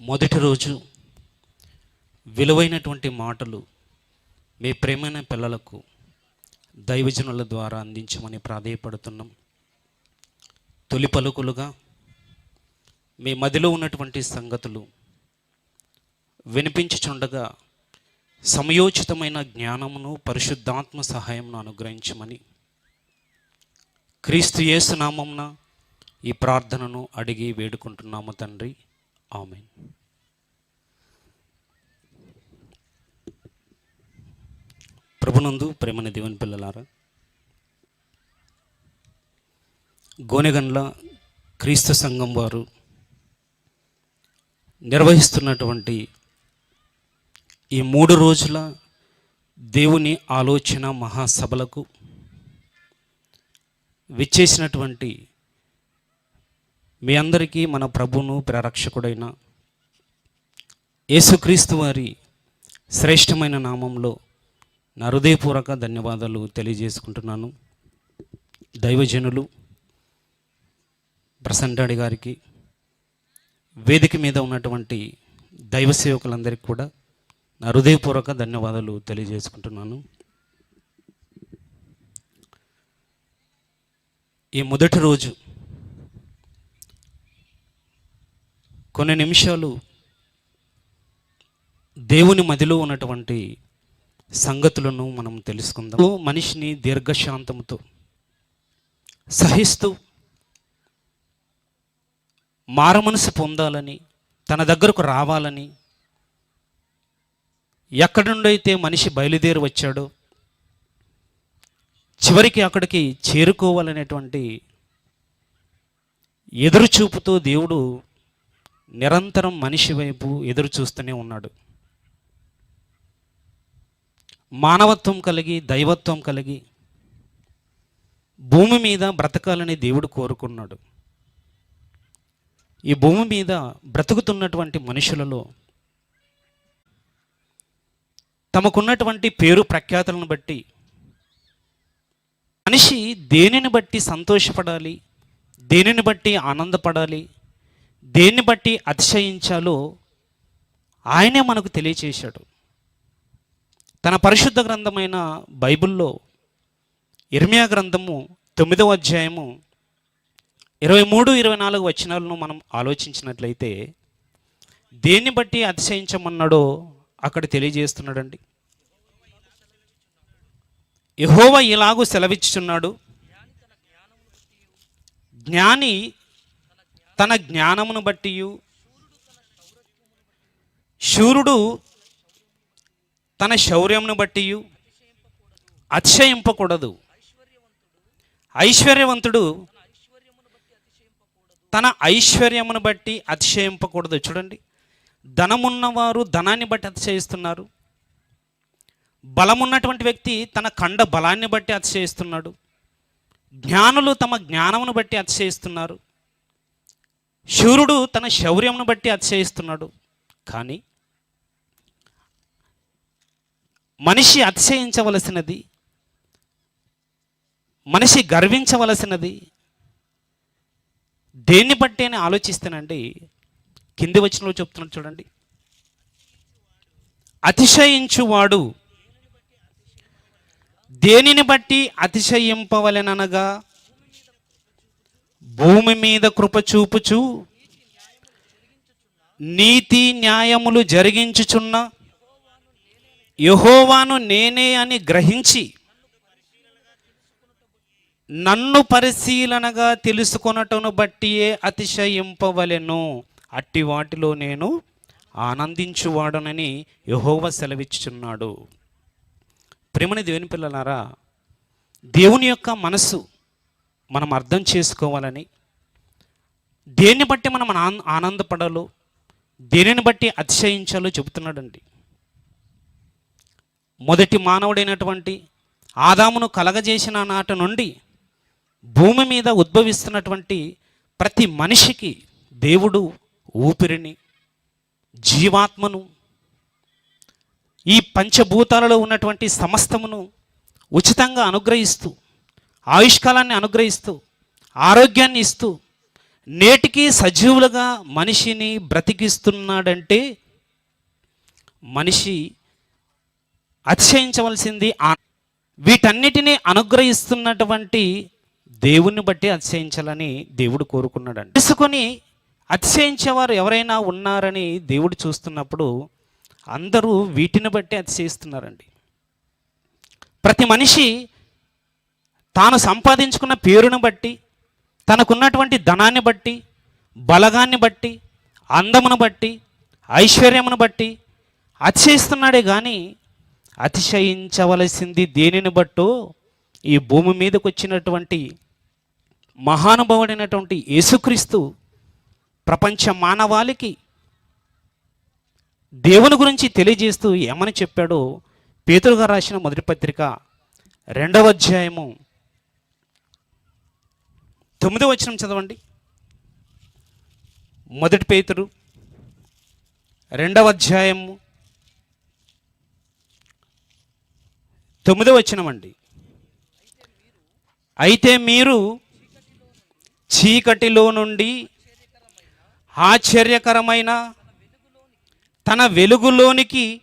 మొదటి రోజు విలువైనటువంటి మాటలు మీ ప్రేమైన పిల్లలకు దైవజనుల ద్వారా అందించమని ప్రాధేయపడుతున్నాం. తొలి పలుకులుగా మీ మదిలో ఉన్నటువంటి సంగతులు వినిపించుచుండగా సమయోచితమైన జ్ఞానమును పరిశుద్ధాత్మ సహాయమును అనుగ్రహించమని క్రీస్తు యేసునామంన ఈ ప్రార్థనను అడిగి వేడుకుంటున్నాము తండ్రి. ఆమెన్ ప్రభునందు ప్రేమని దేవుని పిల్లలారా గోనెగండ్ల క్రీస్తు సంఘం వారు నిర్వహిస్తున్నటువంటి ఈ మూడు రోజుల దేవుని ఆలోచన మహాసభలకు విచ్చేసినటువంటి మీ అందరికీ మన ప్రభును ప్రరక్షకుడైన యేసుక్రీస్తు వారి శ్రేష్టమైన నామంలో నా హృదయపూర్వక ధన్యవాదాలు తెలియజేసుకుంటున్నాను. దైవజనులు ప్రసంటాడి గారికి వేదిక మీద ఉన్నటువంటి దైవ సేవకులందరికీ కూడా నా హృదయపూర్వక ధన్యవాదాలు తెలియజేసుకుంటున్నాను. ఈ మొదటి రోజు కొన్ని నిమిషాలు దేవుని మదిలో ఉన్నటువంటి సంగతులను మనం తెలుసుకుందాం. మనిషిని దీర్ఘశాంతముతో సహిస్తూ మారమనసు పొందాలని తన దగ్గరకు రావాలని ఎక్కడి నుండైతే మనిషి బయలుదేరి వచ్చాడో చివరికి అక్కడికి చేరుకోవాలనేటువంటి ఎదురుచూపుతో దేవుడు నిరంతరం మనిషి వైపు ఎదురు చూస్తూనే ఉన్నాడు. మానవత్వం కలిగి దైవత్వం కలిగి భూమి మీద బ్రతకాలని దేవుడు కోరుకున్నాడు. ఈ భూమి మీద బ్రతుకుతున్నటువంటి మనుషులలో తమకున్నటువంటి పేరు ప్రఖ్యాతులను బట్టి మనిషి దేనిని బట్టి సంతోషపడాలి దేనిని బట్టి ఆనందపడాలి దేన్ని బట్టి అతిశయించాలో ఆయనే మనకు తెలియచేశాడు. తన పరిశుద్ధ గ్రంథమైన బైబిల్లో ఇర్మియా గ్రంథము తొమ్మిదవ అధ్యాయము ఇరవై మూడు ఇరవై నాలుగు వచనాలను మనం ఆలోచించినట్లయితే దేన్ని బట్టి అతిశయించమన్నాడో అక్కడ తెలియజేస్తున్నాడండి. యహోవ ఇలాగూ సెలవిచ్చుచున్నాడు. జ్ఞాని తన జ్ఞానమును బట్టి శూరుడు తన శౌర్యమును బట్టి అతిశయింపకూడదు. ఐశ్వర్యవంతుడు తన ఐశ్వర్యమును బట్టి అతిశయింపకూడదు. చూడండి ధనమున్నవారు ధనాన్ని బట్టి అతిశయిస్తున్నారు. బలమున్నటువంటి వ్యక్తి తన కండ బలాన్ని బట్టి అతిశయిస్తున్నాడు. జ్ఞానులు తమ జ్ఞానమును బట్టి అతిశయిస్తున్నారు. శూరుడు తన శౌర్యంను బట్టి అతిశయిస్తున్నాడు. కానీ మనిషి అతిశయించవలసినది మనిషి గర్వించవలసినది దేన్ని బట్టి అని ఆలోచిస్తానండి కింది వచ్చినలో చెప్తున్నాడు చూడండి. అతిశయించువాడు దేనిని బట్టి అతిశయింపవలెననగా భూమి మీద కృప చూపుచు నీతి న్యాయములు జరిగించుచున్న యహోవాను నేనే అని గ్రహించి నన్ను పరిశీలనగా తెలుసుకొనటను బట్టియే అతిశయింపవలెను. అట్టి వాటిలో నేను ఆనందించువాడనని యహోవ సెలవిచ్చుచున్నాడు. ప్రేమని దేవుని పిల్లలారా దేవుని యొక్క మనసు మనం అర్థం చేసుకోవాలని దేన్ని బట్టి మనం ఆన్- ఆనందపడాలో దేనిని బట్టి అతిశయించాలో చెబుతున్నాడండి. మొదటి మానవుడైనటువంటి ఆదామును కలగజేసిన నాట నుండి భూమి మీద ఉద్భవిస్తున్నటువంటి ప్రతి మనిషికి దేవుడు ఊపిరిని జీవాత్మను ఈ పంచభూతాలలో ఉన్నటువంటి సమస్తమును ఉచితంగా అనుగ్రహిస్తూ ఆయుష్కాలాన్ని అనుగ్రహిస్తూ ఆరోగ్యాన్ని ఇస్తూ నేటికి సజీవులుగా మనిషిని బ్రతికిస్తున్నాడంటే మనిషి అతిశయించవలసింది వీటన్నిటినీ అనుగ్రహిస్తున్నటువంటి దేవుణ్ణి బట్టి అతిశయించాలని దేవుడు కోరుకున్నాడండి తెలుసుకొని అతిశయించేవారు ఎవరైనా ఉన్నారని దేవుడు చూస్తున్నప్పుడు అందరూ వీటిని బట్టి అతిశయిస్తున్నారండి. ప్రతి మనిషి తాను సంపాదించుకున్న పేరును బట్టి తనకున్నటువంటి ధనాన్ని బట్టి బలగాన్ని బట్టి అందమును బట్టి ఐశ్వర్యమును బట్టి అతిశయిస్తున్నాడే కానీ అతిశయించవలసింది దేనిని బట్టో ఈ భూమి మీదకు వచ్చినటువంటి మహానుభావుడైనటువంటి యేసుక్రీస్తు ప్రపంచ మానవాళికి దేవుని గురించి తెలియజేస్తూ ఏమని చెప్పాడో పేతురుగా రాసిన మొదటి పత్రిక రెండవ అధ్యాయము తొమ్మిదవ వచనం చదవండి. మొదటి పేతురు రెండవ అధ్యాయము తొమ్మిదో వచనం అండి. అయితే మీరు చీకటిలో నుండి ఆశ్చర్యకరమైన తన వెలుగులోనికి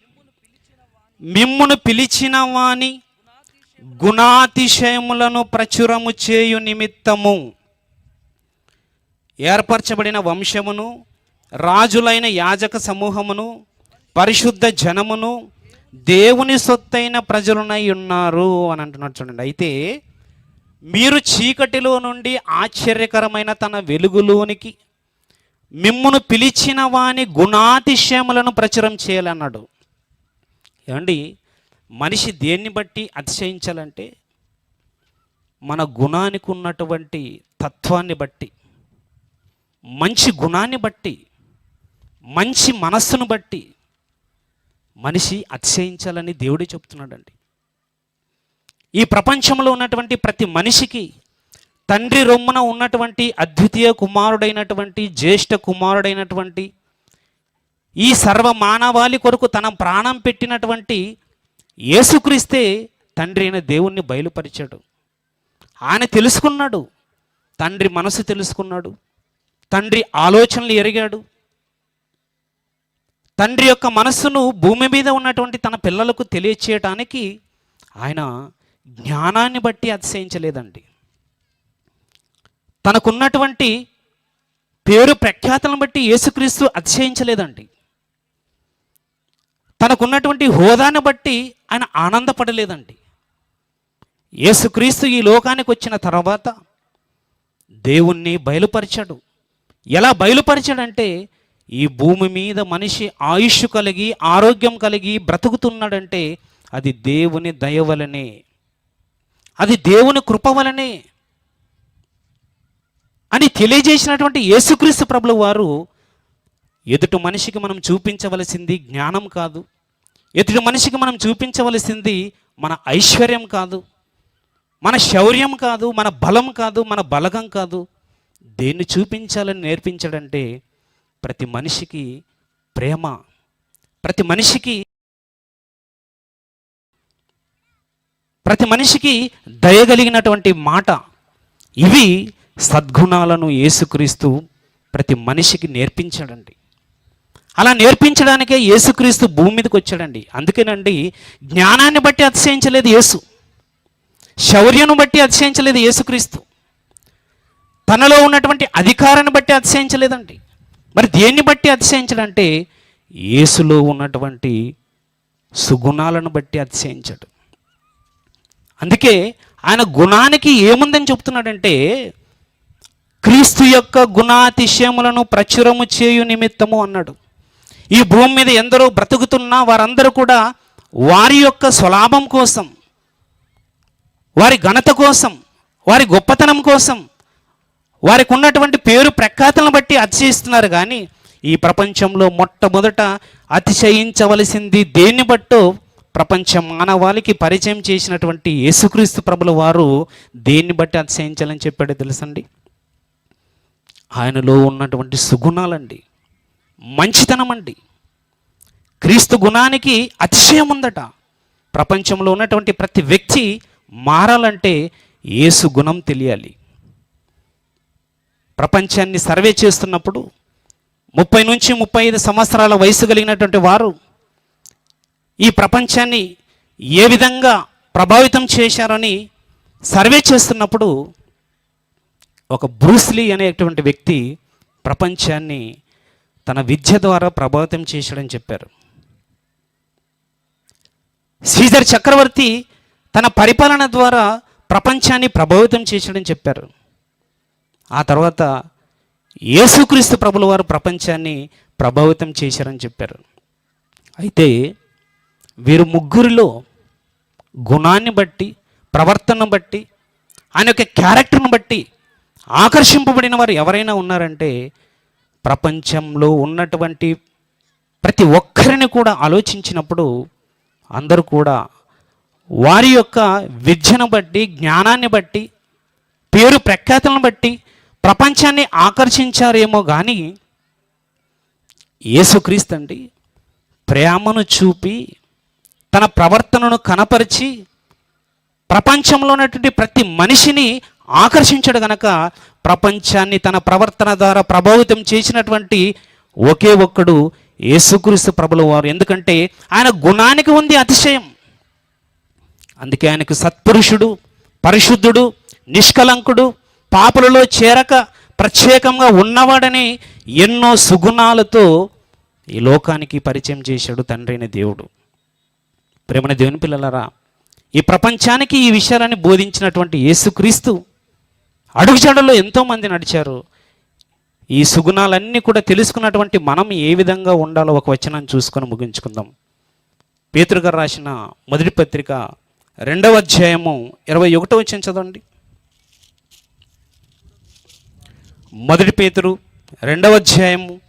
మిమ్మును పిలిచిన వాని గుణాతిశయములను ప్రచురము చేయు నిమిత్తము. ఏర్పరచబడిన వంశమును రాజులైన యాజక సమూహమును పరిశుద్ధ జనమును దేవుని సొత్తైన ప్రజలునై ఉన్నారు అని అంటున్నాడు చూడండి. అయితే మీరు చీకటిలో నుండి ఆశ్చర్యకరమైన తన వెలుగులోనికి మిమ్మును పిలిచిన వాని గుణాతిశయములను ప్రచురం చేయాలన్నాడు. ఏమండి? మనిషి దేన్ని బట్టి అతిశయించాలంటే మన గుణానికి ఉన్నటువంటి తత్వాన్ని బట్టి మంచి గుణాన్ని బట్టి మంచి మనస్సును బట్టి మనిషి అతిశయించాలని దేవుడే చెప్తున్నాడండి. ఈ ప్రపంచంలో ఉన్నటువంటి ప్రతి మనిషికి తండ్రి రొమ్మున ఉన్నటువంటి అద్వితీయ కుమారుడైనటువంటి జ్యేష్ఠ కుమారుడైనటువంటి ఈ సర్వ మానవాళి కొరకు తన ప్రాణం పెట్టినటువంటి యేసుక్రీస్తే తండ్రి అయిన దేవుణ్ణి బయలుపరిచాడు. ఆయన తెలుసుకున్నాడు తండ్రి మనసు తెలుసుకున్నాడు. తండ్రి ఆలోచనలు ఎరిగాడు. తండ్రి యొక్క మనస్సును భూమి మీద ఉన్నటువంటి తన పిల్లలకు తెలియచేయటానికి ఆయన జ్ఞానాన్ని బట్టి అతిశయించలేదండి. తనకున్నటువంటి పేరు ప్రఖ్యాతలను బట్టి యేసుక్రీస్తు అతిశయించలేదండి. తనకున్నటువంటి హోదాను బట్టి ఆయన ఆనందపడలేదండి. యేసుక్రీస్తు ఈ లోకానికి వచ్చిన తర్వాత దేవుణ్ణి బయలుపరిచాడు. ఎలా బయలుపరిచాడంటే ఈ భూమి మీద మనిషి ఆయుష్ కలిగి ఆరోగ్యం కలిగి బ్రతుకుతున్నాడంటే అది దేవుని దయ వలనే. అది దేవుని కృప వలనే. అని తెలియజేసినటువంటి యేసుక్రీస్తు ప్రభులు వారు ఎదుటి మనిషికి మనం చూపించవలసింది జ్ఞానం కాదు. ఎదుటి మనిషికి మనం చూపించవలసింది మన ఐశ్వర్యం కాదు. మన శౌర్యం కాదు మన బలం కాదు మన బలగం కాదు. దేన్ని చూపించాలని నేర్పించాడంటే ప్రతి మనిషికి ప్రేమ ప్రతి మనిషికి ప్రతి మనిషికి దయగలిగినటువంటి మాట. ఇవి సద్గుణాలను యేసుక్రీస్తు ప్రతి మనిషికి నేర్పించాడండి. అలా నేర్పించడానికే యేసుక్రీస్తు భూమి మీదకి వచ్చాడండి. అందుకేనండి జ్ఞానాన్ని బట్టి అతిశయించలేదు యేసు. శౌర్యను బట్టి అతిశయించలేదు యేసుక్రీస్తు. తనలో ఉన్నటువంటి అధికారాన్ని బట్టి అతిశయించలేదండి. మరి దేన్ని బట్టి అతిశయించడంటే యేసులో ఉన్నటువంటి సుగుణాలను బట్టి అతిశయించాడు. అందుకే ఆయన గుణానికి ఏముందని చెప్తున్నాడంటే క్రీస్తు యొక్క గుణాతిశయములను ప్రచురము చేయు నిమిత్తము అన్నాడు. ఈ భూమి మీద ఎందరో బ్రతుకుతున్నా వారందరూ కూడా వారి యొక్క స్వలాభం కోసం వారి ఘనత కోసం వారి గొప్పతనం కోసం వారికి ఉన్నటువంటి పేరు ప్రఖ్యాతలను బట్టి అతిశయిస్తున్నారు కానీ ఈ ప్రపంచంలో మొట్టమొదట అతిశయించవలసింది దేన్ని బట్టో ప్రపంచ మానవాళికి పరిచయం చేసినటువంటి యేసుక్రీస్తు ప్రభుల వారు దేన్ని బట్టి అతిశయించాలని చెప్పాడో తెలుసండి? ఆయనలో ఉన్నటువంటి సుగుణాలండి. మంచితనం అండి క్రీస్తు గుణానికి అతిశయం ఉందట. ప్రపంచంలో ఉన్నటువంటి ప్రతి వ్యక్తి మారాలంటే యేసు గుణం తెలియాలి. ప్రపంచాన్ని సర్వే చేస్తున్నప్పుడు ముప్పై నుంచి ముప్పై ఐదు సంవత్సరాల వయసు కలిగినటువంటి వారు ఈ ప్రపంచాన్ని ఏ విధంగా ప్రభావితం చేశారని సర్వే చేస్తున్నప్పుడు ఒక బ్రూస్లీ అనేటువంటి వ్యక్తి ప్రపంచాన్ని తన విద్య ద్వారా ప్రభావితం చేశాడని చెప్పారు. సీజర్ చక్రవర్తి తన పరిపాలన ద్వారా ప్రపంచాన్ని ప్రభావితం చేశాడని చెప్పారు. ఆ తర్వాత యేసుక్రీస్తు ప్రభుల వారు ప్రపంచాన్ని ప్రభావితం చేశారని చెప్పారు. అయితే వీరు ముగ్గురిలో గుణాన్ని బట్టి ప్రవర్తనను బట్టి ఆయన యొక్క క్యారెక్టర్ను బట్టి ఆకర్షింపబడిన వారు ఎవరైనా ఉన్నారంటే ప్రపంచంలో ఉన్నటువంటి ప్రతి ఒక్కరిని కూడా ఆలోచించినప్పుడు అందరూ కూడా వారి యొక్క విద్యను బట్టి జ్ఞానాన్ని బట్టి పేరు ప్రఖ్యాతలను బట్టి ప్రపంచాన్ని ఆకర్షించారేమో కానీ యేసుక్రీస్తు అండి ప్రేమను చూపి తన ప్రవర్తనను కనపరిచి ప్రపంచంలో ఉన్నటువంటి ప్రతి మనిషిని ఆకర్షించడు గనక ప్రపంచాన్ని తన ప్రవర్తన ద్వారా ప్రభావితం చేసినటువంటి ఒకే ఒక్కడు యేసుక్రీస్తు ప్రభుల వారు. ఎందుకంటే ఆయన గుణానికి ఉంది అతిశయం. అందుకే ఆయనకు సత్పురుషుడు పరిశుద్ధుడు నిష్కలంకుడు పాపలలో చేరక ప్రత్యేకంగా ఉన్నవాడని ఎన్నో సుగుణాలతో ఈ లోకానికి పరిచయం చేశాడు తండ్రైన దేవుడు. ప్రేమణ దేవుని పిల్లలరా ఈ ప్రపంచానికి ఈ విషయాలని బోధించినటువంటి యేసుక్రీస్తు అడుగుజాడలో ఎంతోమంది నడిచారు. ఈ సుగుణాలన్నీ కూడా తెలుసుకున్నటువంటి మనం ఏ విధంగా ఉండాలో ఒక వచనాన్ని చూసుకొని ముగించుకుందాం. పేతురు రాసిన మొదటి పత్రిక రెండవ అధ్యాయము ఇరవై ఒకటో వచ్చిన చదవండి. మొదటి పేతురు రెండవ అధ్యాయము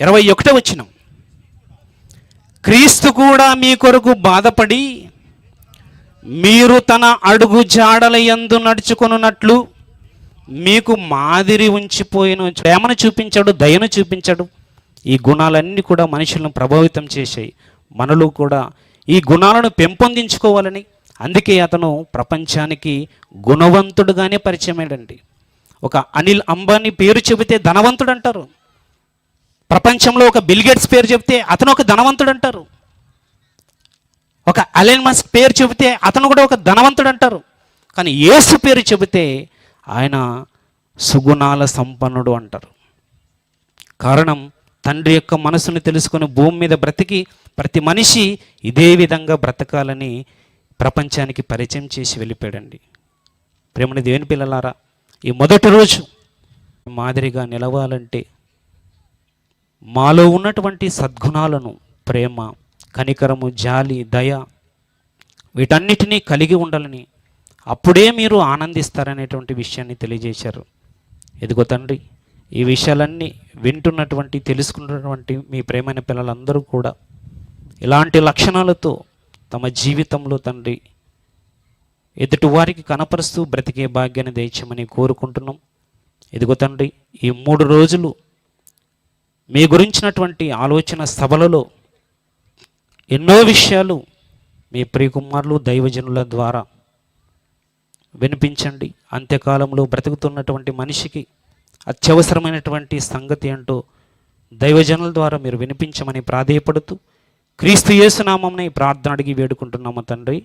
ఇరవై ఒకటో వచ్చినం క్రీస్తు కూడా మీ కొరకు బాధపడి మీరు తన అడుగు జాడల ఎందు నడుచుకొనున్నట్లు మీకు మాదిరి ఉంచిపోయిన ప్రేమను చూపించాడు దయను చూపించాడు. ఈ గుణాలన్నీ కూడా మనుషులను ప్రభావితం చేశాయి. మనలో కూడా ఈ గుణాలను పెంపొందించుకోవాలని. అందుకే అతను ప్రపంచానికి గుణవంతుడుగానే పరిచయమయ్యాడండి ఒక అనిల్ అంబానీ పేరు చెబితే ధనవంతుడు అంటారు ప్రపంచంలో ఒక బిల్గేట్స్ పేరు చెబితే అతను ఒక ధనవంతుడు అంటారు ఒక అలెన్ మస్క్ పేరు చెబితే అతను కూడా ఒక ధనవంతుడు అంటారు కానీ యేసు పేరు చెబితే ఆయన సుగుణాల సంపన్నుడు అంటారు. కారణం తండ్రి యొక్క మనసును తెలుసుకొని భూమి మీద బ్రతికి ప్రతి మనిషి ఇదే విధంగా బ్రతకాలని ప్రపంచానికి పరిచయం చేసి వెళ్ళిపోయాడండి. ప్రేమని దేవుని పిల్లలారా ఈ మొదటి రోజు మాదిరిగా నిలవాలంటే మాలో ఉన్నటువంటి సద్గుణాలను ప్రేమ కనికరము జాలి దయ వీటన్నిటినీ కలిగి ఉండాలని అప్పుడే మీరు ఆనందిస్తారనేటువంటి విషయాన్ని తెలియజేశారు. ఎదుగో తండ్రి ఈ విషయాలన్నీ వింటున్నటువంటి తెలుసుకున్నటువంటి మీ ప్రేమైన పిల్లలందరూ కూడా ఇలాంటి లక్షణాలతో తమ జీవితంలో తండ్రి ఎదుటివారికి కనపరుస్తూ బ్రతికే భాగ్యాన్ని దయచమని కోరుకుంటున్నాం. ఇదిగో తండ్రి ఈ మూడు రోజులు మీ గురించినటువంటి ఆలోచన సభలలో ఎన్నో విషయాలు మీ ప్రియకుమారులు దైవజనుల ద్వారా వినిపించండి. అంత్యకాలంలో బ్రతుకుతున్నటువంటి మనిషికి అత్యవసరమైనటువంటి సంగతి అంటూ దైవజనుల ద్వారా మీరు వినిపించమని ప్రాధేయపడుతూ క్రీస్తు యేసునామంని ప్రార్థన అడిగి వేడుకుంటున్నాము తండ్రి.